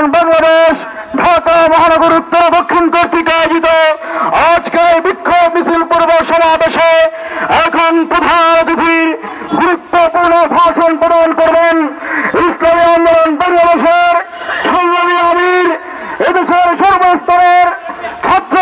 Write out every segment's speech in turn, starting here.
আন্দোলন বাংলাদেশ, ঢাকা মহানগর উত্তর দক্ষিণ কর্তৃক আয়োজিত আজকে এই বিক্ষোভ মিছিল পূর্ব সমাবেশে এখন প্রধান অতিথির গুরুত্বপূর্ণ ভাষণ প্রদান করবেন ইসলামী আন্দোলন বাংলাদেশের সংগ্রামী আমির, এদেশের সর্বস্তরের ছাত্র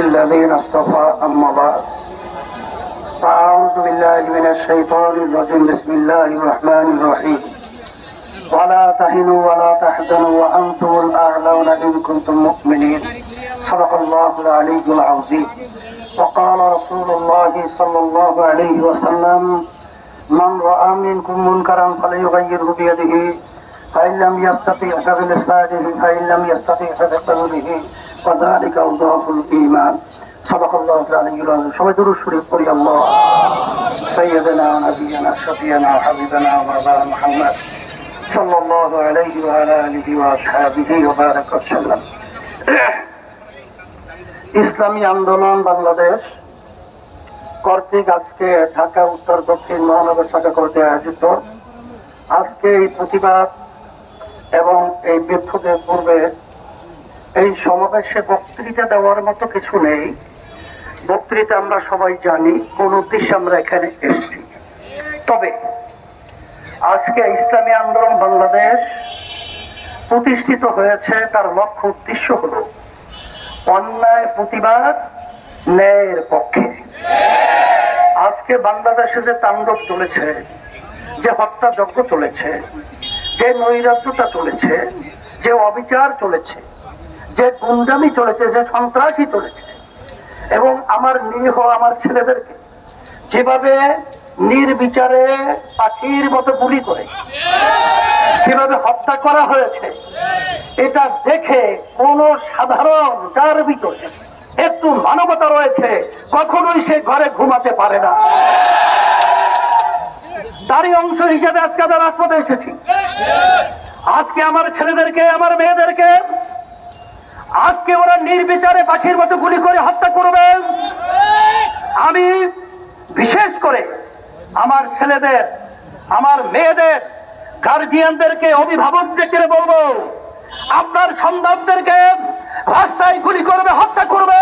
الذين اصطفى أما بعد. فأعوذ بالله من الشيطان الرجيم. بسم الله الرحمن الرحيم. ولا تهنوا ولا تحزنوا وأنتم الأعلون إن كنتم مؤمنين. صدق الله العلي العظيم. وقال رسول الله صلى الله عليه وسلم من رأى منكم منكرا فليغيره بيده. فإن لم يستطيع فبلسانه. فإن لم يستطيع فبقلبه. وذلك أضعف الإيمان صدق الله العلي العظيم সবাই দুরূদ শরীফ পড়ি আল্লাহ سيدنا ونبينا شفينا وحبيبنا ومولانا محمد صلى الله عليه وعلى آله وأصحابه وبارك وسلم ইসলামী আন্দোলন বাংলাদেশ কর্তৃক আজকে ঢাকা উত্তর দক্ষিণ মহানগর শাখা কর্তৃক আয়োজিত আজকে এই প্রতিবাদ এবং এই বিক্ষোভের পূর্বে এই সমাবেশে বক্তৃতা দেওয়ার মতো কিছু নেই। বক্তৃতা আমরা সবাই জানি, কোন উদ্দেশ্যে আমরা এখানে এসেছি। তবে আজকে ইসলামী আন্দোলন বাংলাদেশ প্রতিষ্ঠিত হয়েছে, তার লক্ষ্য উদ্দেশ্য হলো অন্যায়, প্রতিবাদ, ন্যায়ের পক্ষে। আজকে বাংলাদেশে যে তাণ্ডব চলেছে, যে হত্যাযজ্ঞ চলেছে, যে নৈরাজ্যতা চলেছে, যে অবিচার চলেছে যে গুন্ডামি চলেছে, যে সন্ত্রাসী চলেছে, এবং আমার নিরীহ, আমার ছেলেদেরকে যেভাবে নির্বিচারে পাখির মতো গুলি করে যেভাবে হত্যা করা হয়েছে, এটা দেখে কোন সাধারণ যার ভিতরে একটু মানবতা রয়েছে, কখনোই সে ঘরে ঘুমাতে পারে না। তারই অংশ হিসেবে আজকে আমরা রাজপথে এসেছি। আজকে আমার ছেলেদেরকে, আমার মেয়েদেরকে আজকে ওরা নির্বিচারে পাখির মতো গুলি করে হত্যা করবে। আমি বিশেষ করে আমার ছেলেদের, আমার মেয়েদের গার্জিয়ানদেরকে অভিভাবকদেরকে বলব, আপনার সন্তানদেরকে রাস্তায় গুলি করবে, হত্যা করবে,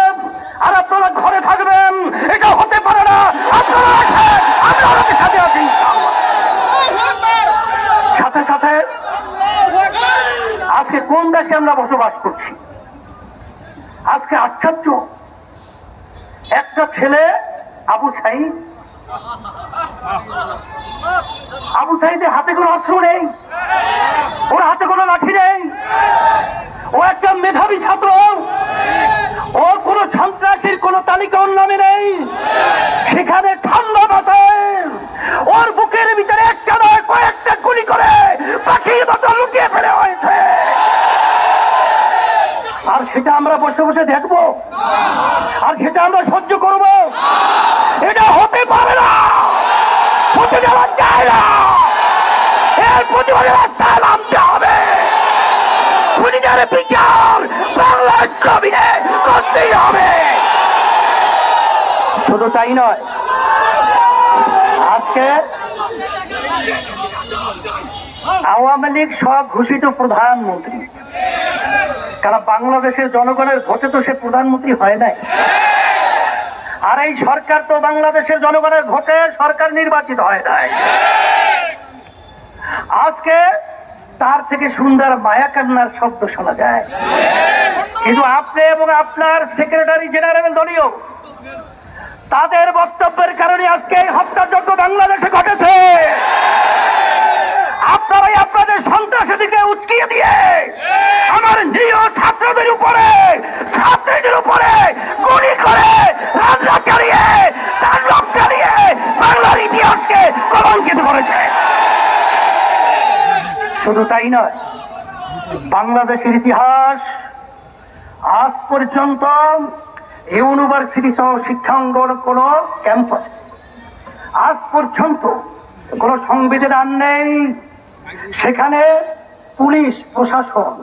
আর আপনারা ঘরে থাকবেন। এটা হতে পারে না। সাথে সাথে সাথে আজকে কোন দেশে আমরা বসবাস করছি? আজকে আশ্চর্য। একটা ছেলে আবু সাইদ। আবু সাইদের হাতে কোনো অস্ত্র নেই। ওর হাতে কোনো লাঠি নেই। ও একটা মেধাবী ছাত্র। ও কোনো সন্ত্রাসীর কোনো তালিকা নামে নেই। সেখানে ঠান্ডা মাথায় ওর বুকের ভিতরে একটা নয় কয়েকটা গুলি করে পাখির মতো লুকিয়ে ফেলে হয়েছে আর সেটা আমরা বসে বসে দেখব। আর সেটা আমরা সহ্য করব। এটা হতে পারে না। হতে হবে। করতেই হবে। শুধু তাই নয়, আজকে আওয়ামী লীগ সব ঘোষিত প্রধানমন্ত্রী কারণ বাংলাদেশের জনগণের ভোটে তো সে প্রধানমন্ত্রী হয় নাই। আর এই সরকার তো বাংলাদেশের জনগণের ভোটে সরকার নির্বাচিত হয় নাই। আজকে তার থেকে সুন্দর মায়া কান্নার শব্দ শোনা যায়। কিন্তু আপনি এবং আপনার সেক্রেটারি জেনারেল দলীয়, তাদের বক্তব্যের কারণে আজকে এই হত্যাযজ্ঞ বাংলাদেশে ঘটেছে। আপনারাই আপনাদের সন্ত্রাসীদেরকে উচকিয়ে দিয়ে আমার নিরীহ ছাত্রদের উপরে, ছাত্রীদের উপরে গুলি করে বাংলার ইতিহাসকে কলঙ্কিত করেছে। শুধু তাই নয়, বাংলাদেশের ইতিহাস আজ পর্যন্ত ইউনিভার্সিটি সহ শিক্ষাঙ্গন কোন ক্যাম্পাস আজ পর্যন্ত কোন সংবিধান নেই সেখানে পুলিশ, প্রশাসন,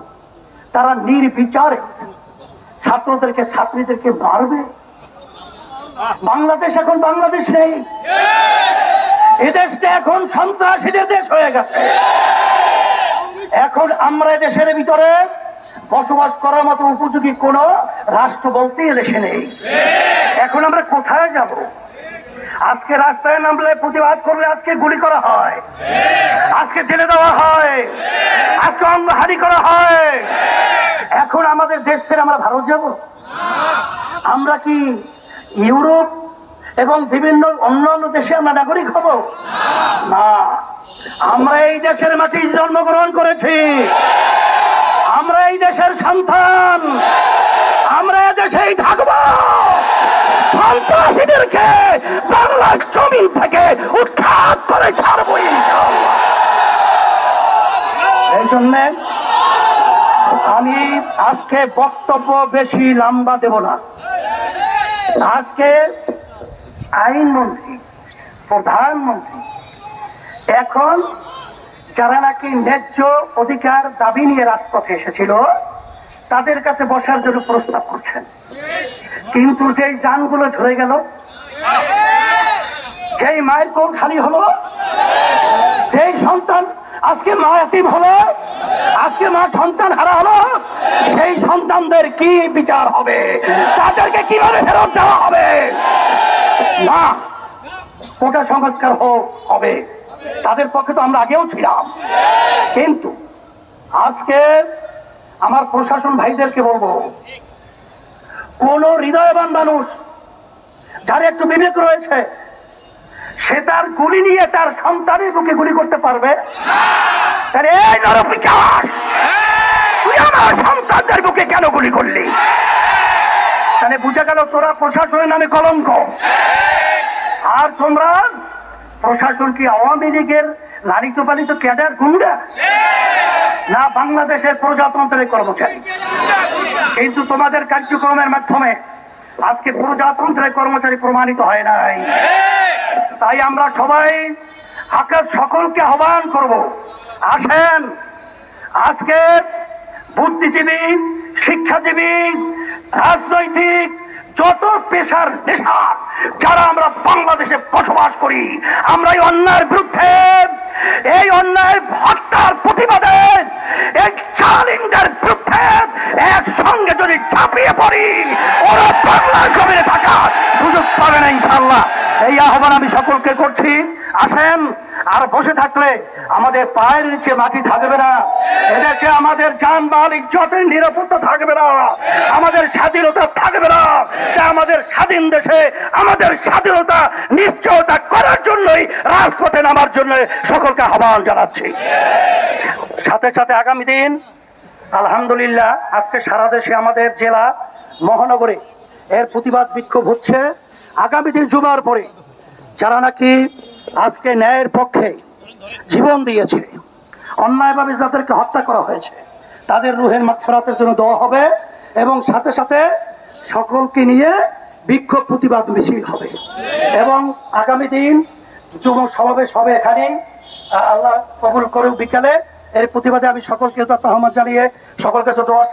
তারা নির্বিচারে ছাত্রদেরকে, ছাত্রীদেরকে মারবে। বাংলাদেশ এখন বাংলাদেশ নেই। এদেশটা এখন সন্ত্রাসীদের দেশ হয়ে গেছে। এখন আমরা দেশের ভিতরে বসবাস করার মতো উপযোগী কোন রাষ্ট্র বলতে এ দেশে নেই। এখন আমরা কোথায় যাব? আজকে রাস্তায় নামলে প্রতিবাদ করলে আজকে গুলি করা হয়। আজকে জেলে দেওয়া হয়। আজকে অঙ্গহানি করা হয়। এখন আমাদের দেশ ছেড়ে আমরা ভারত যাব? আমরা কি ইউরোপ এবং বিভিন্ন অন্যান্য দেশে আমরা নাগরিক হব? না। আমরা এই দেশের মাটি জন্মগ্রহণ করেছি। আমরা এই দেশের সন্তান। আমরা দেশেই থাকব। সন্ত্রাসীদেরকে বাংলার জমিন থেকে উৎখাত করে ছাড়বো এই জন্যে আমি আজকে বক্তব্য বেশি লম্বা দেব না। আজকে আইনমন্ত্রী, প্রধানমন্ত্রী, এখন যারা নাকি ন্যায্য অধিকার দাবি নিয়ে রাজপথে এসেছিল, তাদের কাছে বসার জন্য প্রস্তাব করছেন। কিন্তু যেই যানগুলো ঝরে গেল, যেই মায়ের কোল খালি হলো, যেই সন্তান আজকে মা এতিম হলো, আজকে মা সন্তান হারা হলো, সেই সন্তানদের কি বিচার হবে? তাদেরকে কীভাবে ফেরত দেওয়া হবে? না কোটা সংস্কার হোক, হবে। তাদের পক্ষে তো আমরা আগেও ছিলাম। কিন্তু আজকে আমার প্রশাসন ভাইদেরকে বলব কোন হৃদয়বান মানুষ যার একটু বিবেক রয়েছে, সে তার গুলি নিয়ে তার সন্তানের বুকে গুলি করতে পারবে? তাহলে এই তুই আমার সন্তানদের বুকে কেন গুলি করলি? তাহলে বুঝা গেল তোরা প্রশাসনের নামে কলঙ্ক। আর তোমরা, প্রশাসন কি আওয়ামী লীগের লালিত পালিত ক্যাডার গুন্ডা? না বাংলাদেশের প্রজাতন্ত্রের কর্মচারী। কিন্তু তোমাদের কার্যক্রমের মাধ্যমে আজকে প্রজাতন্ত্রের কর্মচারী প্রমাণিত হয় নাই। তাই আমরা সবাই আকাশ সকলকে আহ্বান করব, আসেন, আজকে বুদ্ধিজীবী, শিক্ষাজীবী, রাজনৈতিক যত পেশার নেশার যারা আমরা বাংলাদেশে বসবাস করি আমরা এই অন্যায়ের বিরুদ্ধে এই অন্যায় ভক্তার প্রতিবাদে এই চালিংদের বিরুদ্ধে একসঙ্গে যদি ঝাঁপিয়ে পড়ি, ওরা বাংলার জমিনে থাকার সুযোগ পাবে না ইনশাল্লাহ এই আহ্বান আমি সকলকে করছি। আসেন আর বসে থাকলে আমাদের পায়ের নিচে মাটি থাকবে না। এদেশে আমাদের যান যানবাহন ইজ্জতের নিরাপত্তা থাকবে না। আমাদের স্বাধীনতা থাকবে না। আমাদের স্বাধীন দেশে আমাদের স্বাধীনতা নিশ্চয়তা করার জন্যই রাজপথে নামার জন্য সকলকে আহ্বান জানাচ্ছি। সাথে সাথে আগামী দিন, আলহামদুলিল্লাহ, আজকে সারা দেশে আমাদের জেলা মহানগরে এর প্রতিবাদ বিক্ষোভ হচ্ছে। আগামী দিন জুমার পরে যারা নাকি আজকে ন্যায়ের পক্ষে জীবন দিয়েছে, অন্যায়ভাবে যাদেরকে হত্যা করা হয়েছে, তাদের রুহের মাগফিরাতের জন্য দেওয়া হবে এবং সাথে সাথে সকলকে নিয়ে বিক্ষোভ, প্রতিবাদ, মিছিল হবে। এবং আগামী দিন যুব সমাবেশ হবে এখানে আল্লাহ কবুল করুক বিকালে। এর প্রতিবাদে আমি সকলকে আহ্বান জানিয়ে সকল কাছে দোয়া